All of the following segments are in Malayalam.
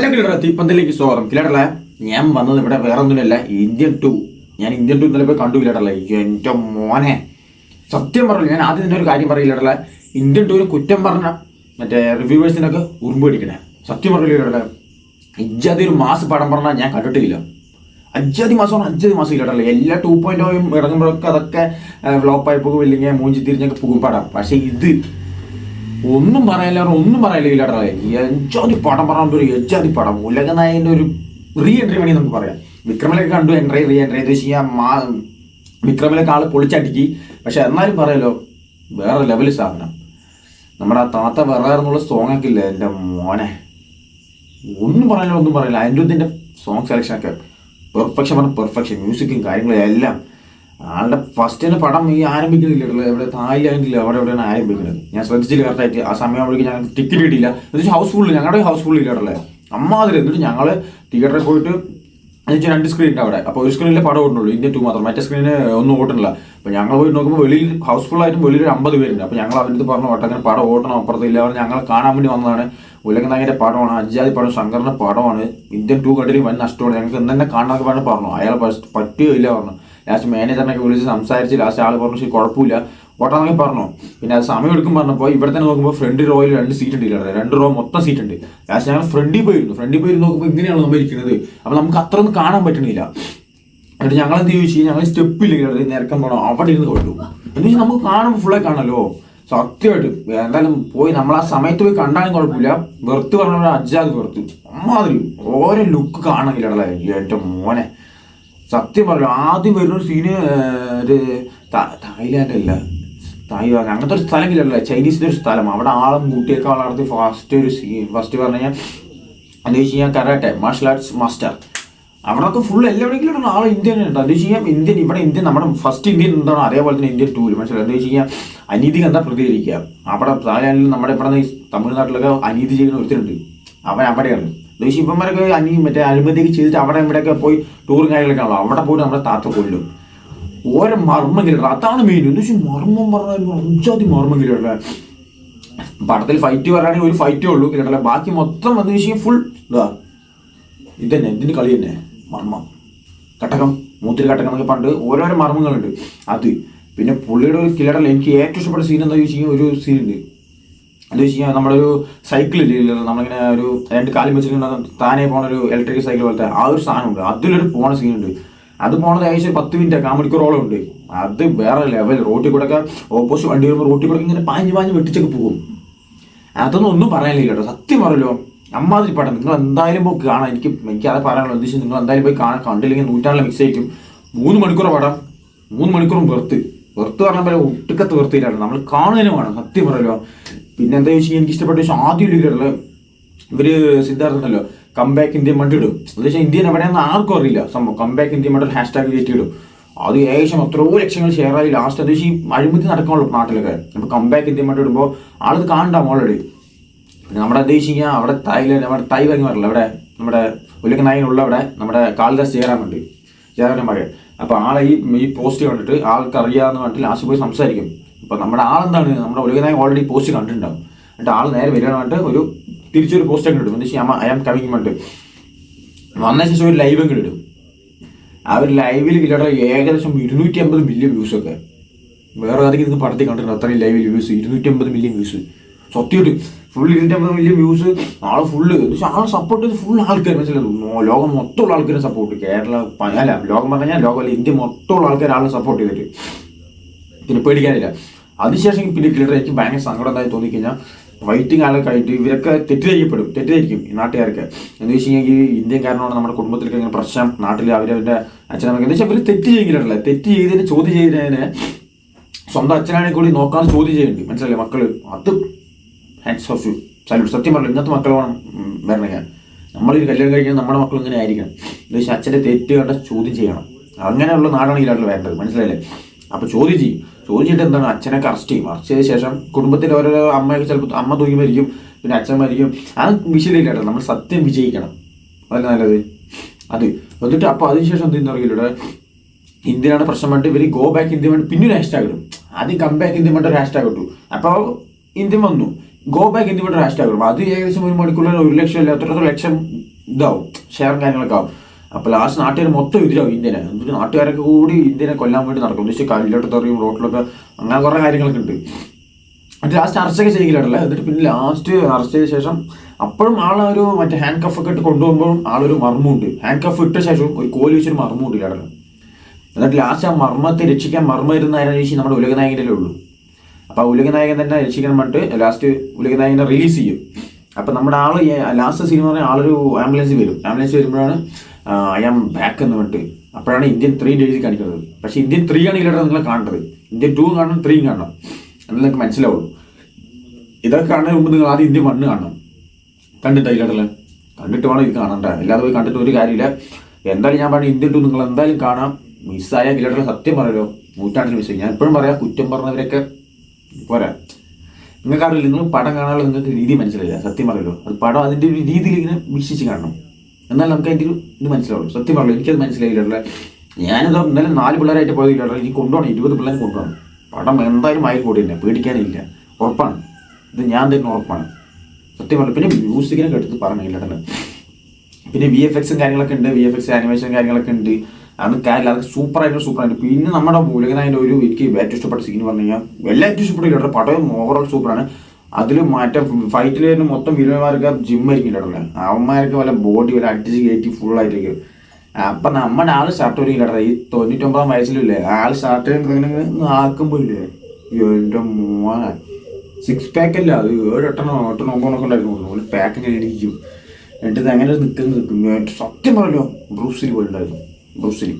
ഹലോ കിലറ തീപ്പന്തലേക്ക് സ്വാഗതം. കിലടല്ലേ ഞാൻ വന്നത് ഇവിടെ വേറെ ഒന്നുമില്ല ഇന്ത്യൻ ടു. ഞാൻ ഇന്ത്യൻ ടു ഇന്നലെ പോയി കണ്ടു കിലടല്ലേ എന്റെ മോനെ. സത്യം പറഞ്ഞു ഞാൻ ആദ്യം തന്നെ ഒരു കാര്യം പറയില്ലടല്ല ഇന്ത്യൻ ടൂവിന് കുറ്റം പറഞ്ഞ മറ്റേ റിവ്യൂവേഴ്സിനൊക്കെ ഉറുമ്പ് പിടിക്കണേ. സത്യം പറഞ്ഞു കിലടല്ലേ അജ്ജാതി ഒരു മാസം പടം പറഞ്ഞാൽ ഞാൻ കണ്ടിട്ടില്ല. അഞ്ചാതി മാസം പറഞ്ഞാൽ അഞ്ചാതി മാസം ഇല്ലടല്ല എല്ലാ ടു പോയിന്റ് ഓയും ഇറങ്ങുമ്പോഴൊക്കെ അതൊക്കെ ഫ്ലോപ്പായി പോകും ഇല്ലെങ്കിൽ മൂഞ്ചി തിരിഞ്ഞൊക്കെ പോകും പടം. പക്ഷേ ഇത് ഒന്നും പറയാനില്ല ഒന്നും പറയാനില്ല ഇല്ലാട്ടേ എഞ്ചാതി പടം പറഞ്ഞ ഒരു എഞ്ചാതി പടം ഉലകനായന്റെ ഒരു റീ എൻട്രി വേണമെങ്കിൽ നമുക്ക് പറയാം. വിക്രമിലൊക്കെ കണ്ടു എൻട്രി റീ എൻട്രി എന്ന് വെച്ച് കഴിഞ്ഞാൽ വിക്രമിലൊക്കെ ആൾ പൊളിച്ചടിക്കി. പക്ഷെ എന്നാലും പറയാലോ വേറെ ലെവൽ സാധനം. നമ്മുടെ ആ താത്ത വേറെ എന്നുള്ള സോങ് ഒക്കെ ഇല്ലേ? എന്റെ മോനെ. ഒന്നും പറയാനില്ല ഒന്നും പറയില്ല. അതിന്റെ സോങ് സെലക്ഷൻ ഒക്കെ. പെർഫെക്ഷൻ പറഞ്ഞ പെർഫെക്ഷൻ മ്യൂസിക്കും കാര്യങ്ങളും എല്ലാം. ആളുടെ ഫസ്റ്റ് തന്നെ പടം ഈ ആരംഭിക്കുന്നില്ല? എവിടെ തായ്ലാൻഡിൽ അവിടെ എവിടെയാണ് ആരംഭിക്കുന്നത്? ഞാൻ ശ്രദ്ധിച്ചില്ല കറക്റ്റായിട്ട് ആ സമയം അവിടേക്ക് ഞങ്ങൾക്ക് ടിക്കറ്റ് കിട്ടിയില്ല എന്നുവെച്ചാൽ ഹൗസ്ഫുള്ളിൽ ഞങ്ങളുടെ ഹൗസ് ഫുള്ള് ഇല്ലാടല്ലേ അമ്മാതിരി. എന്നിട്ട് ഞങ്ങൾ തിയേറ്ററിൽ പോയിട്ട് എന്നുവെച്ചാൽ രണ്ട് സ്ക്രീൻ ഉണ്ട് അവിടെ. അപ്പോൾ ഒരു സ്ക്രീനിലെ പടം ഓടുന്നുള്ളൂ ഇന്ത്യൻ ടു മാത്രം. മറ്റേ സ്ക്രീനിന് ഒന്നും ഓടുന്നില്ല. അപ്പോൾ ഞങ്ങൾ പോയി നോക്കുമ്പോൾ വെളിയിൽ ഹൗസ്ഫുൾ ആയിട്ടും വെളിയിൽ ഒരു അമ്പത് പേരുണ്ട്. അപ്പോൾ ഞങ്ങൾ അവരുടെ പറഞ്ഞു ഓട്ടെ അങ്ങനെ പടം ഓടണം അപ്പുറത്തില്ല അവർ ഞങ്ങൾ കാണാൻ വേണ്ടി വന്നതാണ്. ഉലകനായകന്റെ പടമാണ് അജാതി പടം ശങ്കറിന്റെ പടമാണ്. ഇന്ത്യൻ ടു കണ്ടിട്ട് വൻ നഷ്ടമാണ്. ഞങ്ങൾക്ക് ഇന്ന് തന്നെ കാണാനൊക്കെ പറഞ്ഞ്. പറഞ്ഞു അയാൾ പറ്റുകയില്ല പറഞ്ഞു. ലാസ്റ്റ് മാനേജറിനൊക്കെ വിളിച്ച് സംസാരിച്ച് ലാസ്റ്റ് ആൾ പറഞ്ഞു ശരി കുഴപ്പമില്ല. ഓട്ടാന്നൊക്കെ പറഞ്ഞു. പിന്നെ അത് സമയം എടുക്കും പറഞ്ഞപ്പോൾ ഇവിടെ തന്നെ നോക്കുമ്പോൾ ഫ്രണ്ട് റോയിൽ രണ്ട് സീറ്റ് ഉണ്ട് ഇല്ലാതെ രണ്ട് റോ മൊത്തം സീറ്റ് ഉണ്ട്. ലാസ്റ്റ് ഞങ്ങൾ ഫ്രണ്ടിൽ പോയിരുന്നു. ഫ്രണ്ടിൽ പോയി നോക്കുമ്പോൾ ഇങ്ങനെയാണ് നമ്മൾ ഇരിക്കുന്നത്. അപ്പോൾ നമുക്ക് അത്ര ഒന്നും കാണാൻ പറ്റണില്ല. എന്നിട്ട് ഞങ്ങൾ എന്ത് ചോദിച്ചു? ഞങ്ങൾ സ്റ്റെപ്പ് ഇല്ല നേരക്കം പോകണം അവിടെ ഇരുന്ന് കൊണ്ടു. എന്ന് വെച്ചാൽ നമുക്ക് കാണുമ്പോൾ ഫുള്ളായി കാണല്ലോ സത്യമായിട്ട്. എന്തായാലും പോയി നമ്മൾ ആ സമയത്ത് പോയി കണ്ടാലും കുഴപ്പമില്ല. വെറുത്ത് പറഞ്ഞ അജ്ജാത് വെറുത്ത്. അമ്മാതിരി ഓരോ ലുക്ക് കാണുന്നില്ലടല്ലേ ഏറ്റവും മോനെ. സത്യം പറഞ്ഞു ആദ്യം വരുന്നൊരു സീന് ഒരു തായ്ലാൻഡ് അല്ല തായ്വാൻ അങ്ങനത്തെ ഒരു സ്ഥലം ഇല്ലല്ലോ ചൈനീസിന്റെ ഒരു സ്ഥലം. അവിടെ ആളും കൂട്ടിയൊക്കെ വളർത്തി ഫസ്റ്റ് ഒരു സീൻ ഫസ്റ്റ് പറഞ്ഞു കഴിഞ്ഞാൽ എന്താ വെച്ച് കഴിഞ്ഞാൽ കരാട്ടെ മാർഷൽ ആർട്സ് മാസ്റ്റർ അവിടെയൊക്കെ ഫുൾ എല്ലാവരെങ്കിലും ആൾ ഇന്ത്യൻ ഉണ്ട്. എന്താ വെച്ച് കഴിഞ്ഞാൽ ഇന്ത്യൻ ഇവിടെ ഇന്ത്യൻ നമ്മുടെ ഫസ്റ്റ് ഇന്ത്യൻ എന്താണോ അതേപോലെ തന്നെ ഇന്ത്യൻ ടൂർ മനസ്സിലായി? എന്താ വെച്ച് കഴിഞ്ഞാൽ അനീതിക്ക് എന്താ പ്രതികരിക്കുക. അവിടെ തായ്ലാൻഡിൽ നമ്മുടെ ഇവിടെ തമിഴ്നാട്ടിലൊക്കെ അനീതി ചെയ്യുന്ന ഒരുത്തരുണ്ട്. അവൻ അവിടെയാണ്. വെച്ചാൽ ഇവന്മാരൊക്കെ അനി മറ്റേ അഴിമതിയൊക്കെ ചെയ്തിട്ട് അവിടെ ഇവിടെയൊക്കെ പോയി ടൂറും കാര്യങ്ങളൊക്കെ ആണല്ലോ. അവിടെ പോയിട്ട് നമ്മുടെ താത്ത കൊല്ലും. ഓരോ മർമ്മം അതാണ് മെയിൻ എന്ന് വെച്ചാൽ മർമ്മം പറഞ്ഞാൽ അഞ്ചാതി മർമ്മം പടത്തിൽ ഫൈറ്റ് പറയുകയാണെങ്കിൽ ഒരു ഫൈറ്റേ ഉള്ളൂ. കിലട്ടല്ലേ ബാക്കി മൊത്തം വന്നു വെച്ചാൽ ഫുൾ ഇതാ. തന്നെ ഇതിന്റെ കളി തന്നെ. മർമ്മം. കട്ടകം മൂത്തിരി കട്ടകം എന്നൊക്കെ പണ്ട് ഓരോരോ മർമ്മങ്ങളുണ്ട്. അത്. പിന്നെ പുള്ളിയുടെ ഒരു കിലടല്ല എനിക്ക് ഏറ്റവും ഇഷ്ടപ്പെട്ട സീൻ എന്താ ചോദിച്ചു കഴിഞ്ഞാൽ ഒരു സീനുണ്ട് എന്താ വെച്ച് കഴിഞ്ഞാൽ നമ്മളൊരു സൈക്കിൾ ഇല്ലല്ലോ നമ്മളിങ്ങനെ ഒരു രണ്ട് കാലം വെച്ചിട്ട് താനേ പോണ ഒരു ഇലക്ട്രിക് സൈക്കിൾ പോലത്തെ ആ ഒരു സാധനമുണ്ട്. അതിലൊരു പോണ സീനുണ്ട് അത് പോണത് ഏകദേശം പത്ത് മിനിറ്റ് കാമണിക്കൂറോളം ഉണ്ട്. അത് വേറെ ലെവൽ റോട്ടിൽ കൂടെ ഒക്കെ ഓപ്പോസിറ്റ് വണ്ടി വരുമ്പോൾ റോട്ടിൽ കൂടെ ഇങ്ങനെ പാഞ്ഞ് പാഞ്ഞ് വെട്ടിച്ചൊക്കെ പോകും. അതൊന്നും ഒന്നും പറയാനില്ല കേട്ടോ. സത്യം പറയല്ലോ അമ്മാതിരി പടം. നിങ്ങൾ എന്തായാലും പോയി കാണാം. എനിക്ക് എനിക്ക് അത് പറയാനുള്ളത് എന്താ നിങ്ങൾ എന്തായാലും പോയി കാണാൻ കണ്ടില്ലെങ്കിൽ നൂറ്റാണ്ടിൽ മിക്സ് ആയിരിക്കും. മൂന്ന് മണിക്കൂർ പടം. മൂന്ന് മണിക്കൂറും വെറുത്ത് വെറുത്ത് പറഞ്ഞ പോലെ ഒട്ടുക്കത്ത് വെറുത്തില്ലാണ് നമ്മൾ കാണുന്നതിന് വേണം. സത്യം പറയല്ലോ പിന്നെ എന്താ ചോദിച്ചാൽ എനിക്ക് ഇഷ്ടപ്പെട്ട ചോദിച്ചാൽ ആദ്യം ഇല്ല ഇവർ സിദ്ധാർത്ഥനല്ലോ കംബാക്ക് ഇന്ത്യ മണ്ടി ഇടും. എന്താ വെച്ചാൽ ഇന്ത്യൻ എവിടെയെന്ന് ആർക്കും അറിയില്ല. സംഭവം കംബാക്ക് ഇന്ത്യ മണ്ടി ഹാഷ്ടാഗ് കയറ്റി ഇടും. അത് ഏകദേശം എത്രയോ ലക്ഷങ്ങൾ ഷെയർ ആയി ലാസ്റ്റ് എന്താ ഈ അഴിമതി നടക്കാനുള്ളൂ നാട്ടിലൊക്കെ. അപ്പൊ കംബാക്ക് ഇന്ത്യ മണ്ടി ഇടുമ്പോൾ ആളത് കാണണ്ടാവും ഓൾറെഡി പിന്നെ നമ്മുടെ എന്താ അവിടെ തായ്ലൻഡ് നമ്മുടെ തായ് വാങ്ങി അവിടെ നമ്മുടെ ഉലക്കനായനുള്ള അവിടെ നമ്മുടെ കാളിദാസ് ജയറാമുണ്ട് ചേരാൻ മകൻ അപ്പൊ ആളെ ഈ ഈ പോസ്റ്റ് കണ്ടിട്ട് ആൾക്ക് പറഞ്ഞിട്ട് ലാസ്റ്റ് പോയി സംസാരിക്കും. അപ്പൊ നമ്മുടെ ആളെന്താണ്? നമ്മുടെ ഉലകനായകൻ ഓൾറെഡി പോസ്റ്റ് കണ്ടിട്ടുണ്ടാവും. എന്നിട്ട് ആൾ നേരെ വരികയാണെന്നിട്ട് ഒരു തിരിച്ചൊരു പോസ്റ്റ് ഒക്കെ ഇടും. എന്താ വെച്ചാൽ ഐ ആം കമ്മിങ് മണ്ട് വന്ന ശേഷം ഒരു ലൈവ് ഒക്കെ ഇടും. ആ ഒരു ലൈവിൽ കിലയുടെ ഏകദേശം ഇരുന്നൂറ്റി അമ്പത് മില്യൺ വ്യൂസ് ഒക്കെ. വേറെ ആരെങ്കിലും ഇത് പടത്തിൽ കണ്ടിട്ടുണ്ട്. അത്രയും ലൈവിൽ വ്യൂസ് ഇരുന്നൂറ്റി അമ്പത് മില്യൺ വ്യൂസ് സത്യമായിട്ട്. ഫുൾ ഇരുന്നൂറ്റി അമ്പത് മില്യൺ വ്യൂസ് ആൾ ഫുള്ള് ആളെ സപ്പോർട്ട് ചെയ്ത് ഫുൾ ആൾക്കാർ മനസ്സിലായി? ലോകം മൊത്തമുള്ള ആൾക്കാരെ സപ്പോർട്ട് കേരള അല്ല ലോകം പറഞ്ഞാൽ ലോകമല്ല ഇന്ത്യ മൊത്തമുള്ള ആൾക്കാർ ആളെ സപ്പോർട്ട് ചെയ്തിട്ട്. പിന്നെ പേടിക്കാനില്ല. അതിനുശേഷം പിന്നെ എനിക്ക് ഭയങ്കര സങ്കടം എന്തായി തോന്നിക്കഴിഞ്ഞാൽ വൈറ്റിംഗ് ആളൊക്കെ ആയിട്ട് ഇവരൊക്കെ തെറ്റിദ്ധരിക്കപ്പെടും തെറ്റിദ്ധരിക്കും ഈ നാട്ടുകാർക്ക് എന്ന് വെച്ച് കഴിഞ്ഞാൽ ഇന്ത്യക്കാരനോട് നമ്മുടെ കുടുംബത്തിലൊക്കെ ഇങ്ങനെ പ്രശ്നം നാട്ടിൽ അവരവരുടെ അച്ഛനമ്മക്ക് എന്ന് വെച്ചാൽ ഇവർ തെറ്റ് ചെയ്യില്ല തെറ്റ് ചെയ്തതിന് ചോദ്യം ചെയ്തതിന് സ്വന്തം അച്ഛനാണെങ്കിൽ കൂടി നോക്കാൻ ചോദ്യം ചെയ്യുന്നുണ്ട്. മനസ്സിലായില്ലേ മക്കൾ അത് ഹാൻഡ്സ് ഓഫ് യു സല്യൂട്ട് സത്യം പറഞ്ഞു ഇന്നത്തെ മക്കൾ വേണം വരണം ഞാൻ നമ്മളൊരു കല്യാണം കഴിക്കാൻ നമ്മുടെ മക്കൾ ഇങ്ങനെ ആയിരിക്കണം. എന്ന് വെച്ചാൽ അച്ഛന്റെ തെറ്റ് കണ്ട ചോദ്യം ചെയ്യണം. അങ്ങനെയുള്ള നാടാണ് ഈ നാട്ടിൽ വേണ്ടത് മനസ്സിലായില്ലേ? അപ്പോൾ ചോദ്യം ചെയ്യും. ചോദ്യം ചെയ്തിട്ട് എന്താണ്? അച്ഛനൊക്കെ അറസ്റ്റ് ചെയ്യും. അറസ്റ്റ് ചെയ്ത ശേഷം കുടുംബത്തിൽ ഓരോ അമ്മയൊക്കെ ചിലപ്പോൾ അമ്മ തൂങ്ങി മരിക്കും. പിന്നെ അച്ഛൻ മരിക്കും. ആ വിഷയമില്ല നമ്മൾ സത്യം വിജയിക്കണം. അതല്ല നല്ലത്. അത്. എന്നിട്ട് അപ്പോൾ അതിനുശേഷം എന്തെന്ന് അറിയില്ല ഇന്ത്യയിലാണ് പ്രശ്നം വേണ്ടി ഇവർ ഗോ ബാക്ക് ഇന്ത്യ വേണ്ടി പിന്നെ ഒരു ഹാഷ്ടാഗ് ഇടും. ആദ്യം കം ബാക്ക് ഇന്ത്യ വേണ്ട ഒരു ഹാഷ്ടാഗ് ഇട്ടു. അപ്പോൾ ഇന്ത്യ വന്നു. ഗോ ബാക്ക് ഇന്ത്യ വേണ്ട ഒരു ഹാഷ്ടാഗ് ഇടും. അത് ഏകദേശം ഒരു മണിക്കൂറിൽ ഒരു ലക്ഷം ഇല്ല അത്രത്തോളം ലക്ഷം ഇതാവും. ഷെയറും കാര്യങ്ങളൊക്കെ ആവും. അപ്പോൾ ലാസ്റ്റ് നാട്ടുകാർ മൊത്തം എതിരാവും ഇന്ത്യനെ. എന്നിട്ട് നാട്ടുകാരൊക്കെ കൂടി ഇന്ത്യനെ കൊല്ലാൻ വേണ്ടി നടക്കും. എന്ന് വെച്ചാൽ കല്ലിലോട്ട് തെറിയും റോട്ടിലൊക്കെ അങ്ങനെ കുറേ കാര്യങ്ങളൊക്കെ ഉണ്ട്. എന്നിട്ട് ലാസ്റ്റ് അറസ്റ്റൊക്കെ ചെയ്യില്ലാട്ടല്ലേ എന്നിട്ട് പിന്നെ ലാസ്റ്റ് അറസ്റ്റ് ചെയ്ത ശേഷം അപ്പോഴും ആളൊരു മറ്റേ ഹാൻഡ് കഫ് ഒക്കെ ഇട്ട് കൊണ്ടുപോകുമ്പോഴും ആളൊരു മർമ്മമുണ്ട്. ഹാൻഡ് കഫ് ഇട്ട ശേഷം ഒരു കോലി വെച്ചൊരു മർമ്മമുണ്ട് ഇല്ലാടല്ല എന്നിട്ട് ലാസ്റ്റ് ആ മർമ്മത്തെ രക്ഷിക്കാൻ മർമ്മ ഇരുന്ന ആരാണ് നമ്മുടെ ഉലകനായകനല്ലേ ഉള്ളൂ. അപ്പോൾ ആ ഉലകനായകൻ തന്നെ രക്ഷിക്കാൻ പറഞ്ഞിട്ട് ലാസ്റ്റ് ഉലകനായകനെ റിലീസ് ചെയ്യും. അപ്പം നമ്മുടെ ആൾ ലാസ്റ്റ് സിനിമ പറഞ്ഞാൽ ആളൊരു ആംബുലൻസ് വരും. ആംബുലൻസ് വരുമ്പോഴാണ് ഐ ആം ബാക്ക് എന്ന് പറഞ്ഞിട്ട്. അപ്പോഴാണ് ഇന്ത്യൻ ത്രീ എഴുതി കാണിക്കുന്നത്. പക്ഷേ ഇന്ത്യൻ ത്രീ ആണ് ഇതിലൂടെ നിങ്ങൾ കാണേണ്ടത് ഇന്ത്യൻ ടൂ കാണണം ത്രീയും കാണണം. എന്നാലും നിങ്ങൾക്ക് മനസ്സിലാവുള്ളൂ. ഇതൊക്കെ കാണുന്നതിന് മുമ്പ് നിങ്ങൾ ആദ്യം ഇന്ത്യൻ വണ്ണ് കാണണം. കണ്ടിട്ടില്ലടല്ലേ കണ്ടിട്ട് വേണം ഇത് കാണണ്ട അല്ലാതെ പോയി കണ്ടിട്ട് ഒരു കാര്യമില്ല. എന്തായാലും ഞാൻ പറഞ്ഞു ഇന്ത്യൻ ടു നിങ്ങൾ എന്തായാലും കാണാം. മിസ്സായ കിലട്ടർ സത്യം പറയലോ? നൂറ്റാണ്ടിന് മിസ്സായി ഞാൻ എപ്പോഴും പറയാം കുറ്റം പറഞ്ഞവരൊക്കെ പോരാ. നിങ്ങൾക്കറിയില്ല നിങ്ങൾ പടം കാണാനുള്ള നിങ്ങൾക്ക് രീതി മനസ്സിലായില്ല? സത്യം പറയലോ? അത് പടം അതിന്റെ ഒരു രീതിയിൽ ഇങ്ങനെ വീക്ഷിച്ച് കാണണം. എന്നാൽ നമുക്ക് അതിന്റെ ഒരു ഇത് മനസ്സിലാവുള്ളൂ. സത്യം പറഞ്ഞു എനിക്കത് മനസ്സിലായില്ല ഞാനിത് ഇന്നലെ നാല് പിള്ളേരായിട്ട് പോയതില്ല എനിക്ക് കൊണ്ടുപോകണം. ഇരുപത് പിള്ളേരെ കൊണ്ടുപോകണം. പടം എന്തായാലും ആയി തന്നെ പേടിക്കാനില്ല. ഉറപ്പാണ്. ഇത് ഞാൻ തന്നെ ഉറപ്പാണ്. സത്യം പറഞ്ഞു പിന്നെ മ്യൂസിക്കിനെ കേട്ടത് പറഞ്ഞില്ല പിന്നെ വി എഫ് എക്സും കാര്യങ്ങളൊക്കെ ഉണ്ട്. വി എഫ് എക്സ് ആനിമേഷൻ കാര്യങ്ങളൊക്കെ ഉണ്ട്. അത് കാര്യമില്ല. ആയിട്ട് സൂപ്പർ ആയിട്ട് പിന്നെ നമ്മുടെ മൂലകനായന്റെ ഒരു എനിക്ക് ഏറ്റവും ഇഷ്ടപ്പെട്ട സീൻ പറഞ്ഞു കഴിഞ്ഞാൽ എല്ലാം ഏറ്റവും ഇഷ്ടപ്പെട്ടില്ല പടം ഓവറോൾ സൂപ്പറാണ്. അതിൽ മാറ്റം ഫൈറ്റിൽ വരുന്ന മൊത്തം വില്ലന്മാർക്ക് ആയിരിക്കും ഇടല്ലേ അവന്മാർക്ക് വല്ല ബോഡി വല്ല അടിച്ച് കയറ്റി ഫുൾ ആയിട്ടിരിക്കും അപ്പൊ നമ്മുടെ ആൾ ഷർട്ട് ഒരുക്കില്ല ഈ തൊണ്ണൂറ്റൊമ്പതാം വയസ്സിലില്ലേ? ആൾ ഷർട്ട് ആക്കുമ്പോയില്ലേ എന്റെ മോനെ. സിക്സ് പാക്ക് അല്ല? അത് ഏഴ് എട്ടെണ്ണോ എട്ടെണ്ണോ ഒമ്പതെണ്ണോ ഉണ്ടായിരുന്നു ഒരു പാക്ക് ഇങ്ങനെ ഇടിക്കും. എന്നിട്ട് അങ്ങനെ നിൽക്കുന്ന നിൽക്കും സത്യം പറയല്ലോ ബ്രൂസിലി പോയിട്ടുണ്ടായിരുന്നു. ബ്രൂസിൽ ബ്രൂസിലി.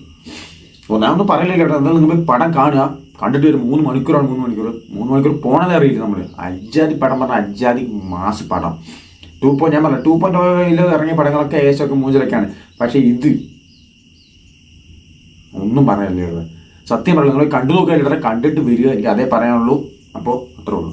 അപ്പോൾ ഞാൻ ഒന്നും പറയില്ല കേട്ടോ എന്തായാലും നിങ്ങൾ പടം കാണുക. കണ്ടിട്ട് ഒരു മൂന്ന് മണിക്കൂറാണ് മൂന്ന് മണിക്കൂർ. മൂന്ന് മണിക്കൂർ പോണതേ അറിയില്ല നമ്മൾ അജാതി പടം പറഞ്ഞാൽ അജാതി മാസ് പടം. ടൂ പോയിന്റ് ഞാൻ പറഞ്ഞു ടൂ പോയിന്റ് ഇറങ്ങിയ പടങ്ങളൊക്കെ ഏശമൊക്കെ മൂഞ്ചലൊക്കെയാണ്. പക്ഷേ ഇത് ഒന്നും പറയാനില്ല സത്യം പറയുന്നത് നിങ്ങൾ കണ്ടു നോക്കുക കണ്ടിട്ട് വരിക എനിക്ക് അതേ പറയാനുള്ളൂ. അപ്പോൾ അത്രേ ഉള്ളൂ.